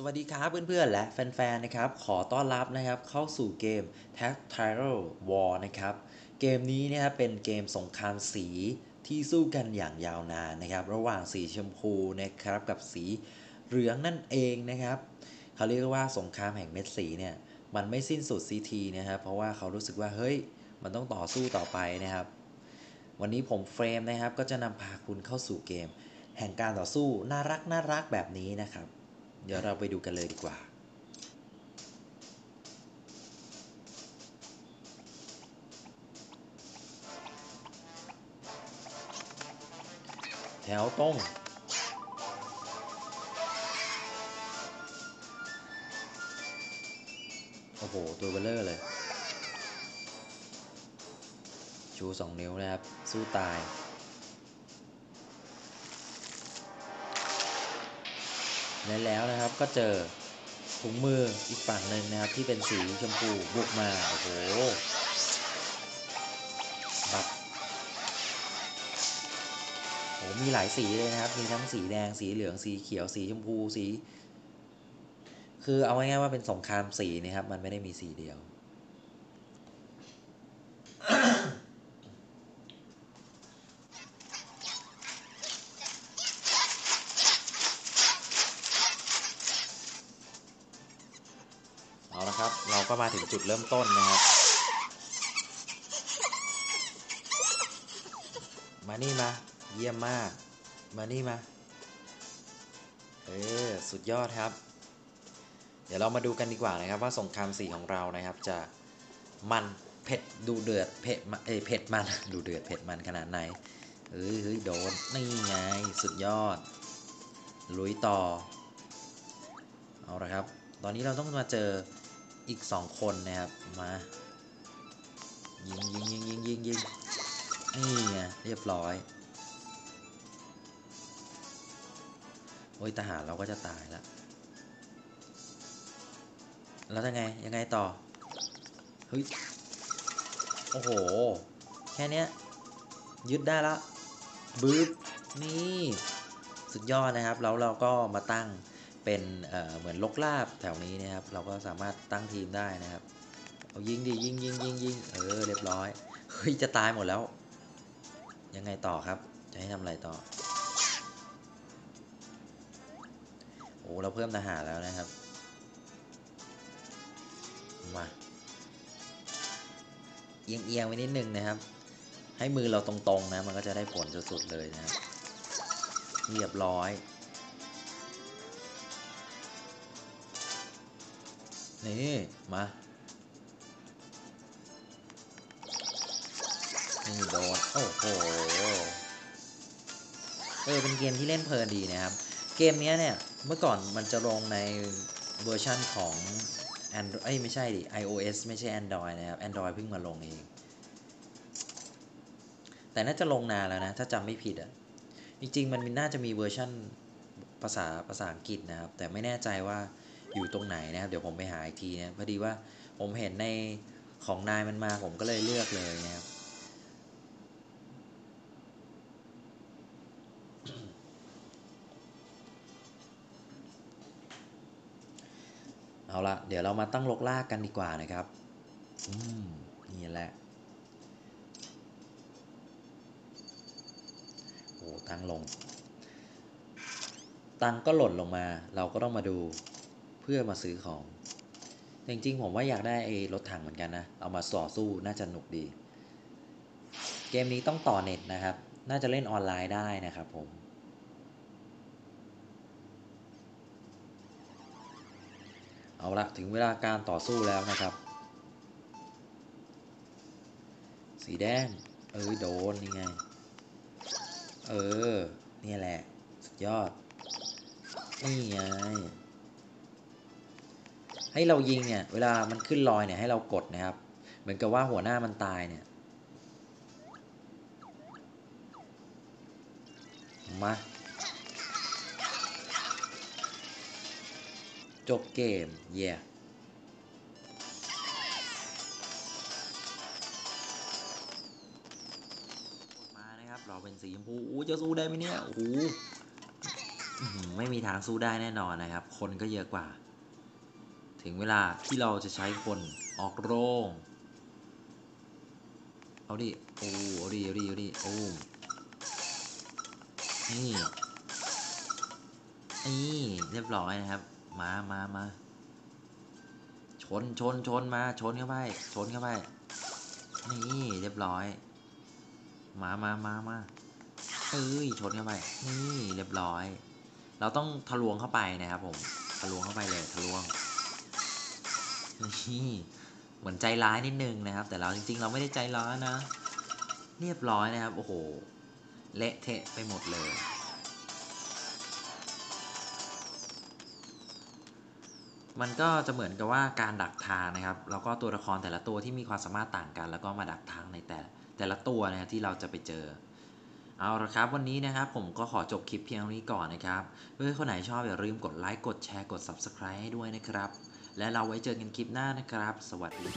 สวัสดีครับเพื่อนๆ และแฟนๆ นะครับ ขอต้อนรับนะครับเข้าสู่เกม Tag Title War นะครับ เกมนี้นะครับเป็นเกมสงครามสีที่สู้กันอย่างยาวนานนะครับ ระหว่างสีชมพูนะครับกับสีเหลืองนั่นเองนะครับเขาเรียกว่าสงครามแห่งเม็ดสีเนี่ยมันไม่สิ้นสุดซีทีนะครับเพราะว่าเขารู้สึกว่าเฮ้ยมันต้องต่อสู้ต่อไปนะครับ วันนี้ผมเฟรมนะครับก็จะนำพาคุณเข้าสู่เกม แห่งการต่อสู้น่ารักน่ารักแบบนี้นะครับ เดี๋ยวเราไปดูกันเลยดีกว่า แถวตรงโอ้โห ตัวเบลเลอร์เลย ชูสองนิ้วนะครับ สู้ตาย และแล้วนะครับ ก็เจอถุงมืออีกฝั่งหนึ่งนะครับ ที่เป็นสีชมพูบุกมาโอ้โหบับโอ้มีหลายสีเลยนะครับ มีทั้งสีแดงสีเหลืองสีเขียวสีชมพูสี คือเอาง่ายๆว่าเป็นสงครามสีนะครับ มันไม่ได้มีสีเดียว เอาละครับ เรา ก็มาถึงจุดเริ่มต้นนะครับ มานี่มา เยี่ยมมาก มานี่มา เออ สุดยอดครับ เดี๋ยวเรามาดูกันดีกว่านะครับว่าสงครามสีของเรานะครับจะมันเผ็ดดูเดือดเผ็ดเอเผ็ดมันดูเดือดเผ็ดมันขนาดไหนเฮ้ยเฮ้ยโดนนี่ไงสุดยอด ลุยต่อ เอาละครับ ตอนนี้เราต้องมาเจอ อีก2คนนะครับมายิงยิงยิงยิงยิงยิงนี่ไงเรียบร้อยโอ้ยทหารเราก็จะตายแล้วแล้วยังไงยังไงต่อเฮ้ยโอ้โห แค่เนี้ยยึดได้ละบึ๊บนี่ สุดยอดนะครับ แล้วเราก็มาตั้ง เป็นเหมือนลกลาบแถวนี้นะครับ เราก็สามารถตั้งทีมได้นะครับ เอายิงดิยิงยิงยิงยิงเออเรียบร้อยเฮ้ยจะตายหมดแล้ว ยังไงต่อครับ จะให้ทำอะไรต่อโอ้เราเพิ่มทหารแล้วนะครับ มาเอียงเอียงไว้นิดนึงนะครับ ให้มือเราตรงๆนะมันก็จะได้ผลสุดๆเลยนะครับเรียบร้อย นี่มานี่โดนโอ้โหเออเป็นเกมที่เล่นเพลินดีนะครับ เกมนี้เนี่ย เมื่อก่อนมันจะลงในเวอร์ชั่นของ Android เอ้ยไม่ใช่ดิ iOS ไม่ใช่ Android นะครับ Android เพิ่งมาลงเอง แต่น่าจะลงนานแล้วนะ ถ้าจำไม่ผิดอะ่ะ จริง ๆ มันน่าจะมีเวอร์ชั่นภาษาภาษาอังกฤษนะครับ แต่ไม่แน่ใจว่า อยู่ตรงไหนนะครับเดี๋ยวผมไปหาอีกทีนะพอดีว่าผมเห็นในของนายมันมาผมก็เลยเลือกเลยนะครับเอาละเดี๋ยวเรามาตั้งลกลากกันดีกว่านะครับอืมนี่แหละโอ้ตั้งลง ตังก็หล่นลงมา เราก็ต้องมาดู พื่อมาซื้อของจริงๆผมว่าอยากได้ไอ้รถถังเหมือนกันนะ เอามาต่อสู้น่าจะหนุกดี เกมนี้ต้องต่อเน็ตนะครับ น่าจะเล่นออนไลน์ได้นะครับผมเอาละถึงเวลาการต่อสู้แล้วนะครับ สีแดง เอ้ยโดนนี่ไง เออ นี่แหละ สุดยอด นี่ไง ให้เรายิงเนี่ย เวลามันขึ้นลอยเนี่ยให้เรากดนะครับ เหมือนกับว่าหัวหน้ามันตายเนี่ย มาจบเกม เย่ yeah. มานะครับ เราเป็นสีชมพูอู้จะสู้ได้ไหมเนี่ย โอ้โหไม่มีทางสู้ได้แน่นอนนะครับ คนก็เยอะกว่า ถึงเวลาที่เราจะใช้คนออกโรงเอาดิ โอ้เอาดิเอาดิเอาดิโอ้นี่นี่เรียบร้อยนะครับ มามามาชนชนชนมา ชนเข้าไป ชนเข้าไป นี่เรียบร้อย มามามามาเอ้ย ชนเข้าไป นี่เรียบร้อย เราต้องทะลวงเข้าไปนะครับผม ทะลวงเข้าไปเลย ทะลวง นี่เหมือนใจร้ายนิดนึงนะครับ แต่เราจริง ๆ เราไม่ได้ใจร้ายนะ เรียบร้อยนะครับ โอ้โห เละเทะไปหมดเลย มันก็จะเหมือนกับว่าการดักทางนะครับ แล้วก็ตัวละครแต่ละตัวที่มีความสามารถต่างกัน แล้วก็มาดักทางในแต่แต่ละตัวนะครับที่เราจะไปเจอ เอาละครับ วันนี้นะครับผมก็ขอจบคลิปเพียงเท่นี้ก่อนนะครับเพื่อคนไหนชอบอย่าลืมกดไลค์กดแชร์กด subscribe ให้ด้วยนะครับ และเราไว้เจอกันคลิปหน้านะครับ สวัสดี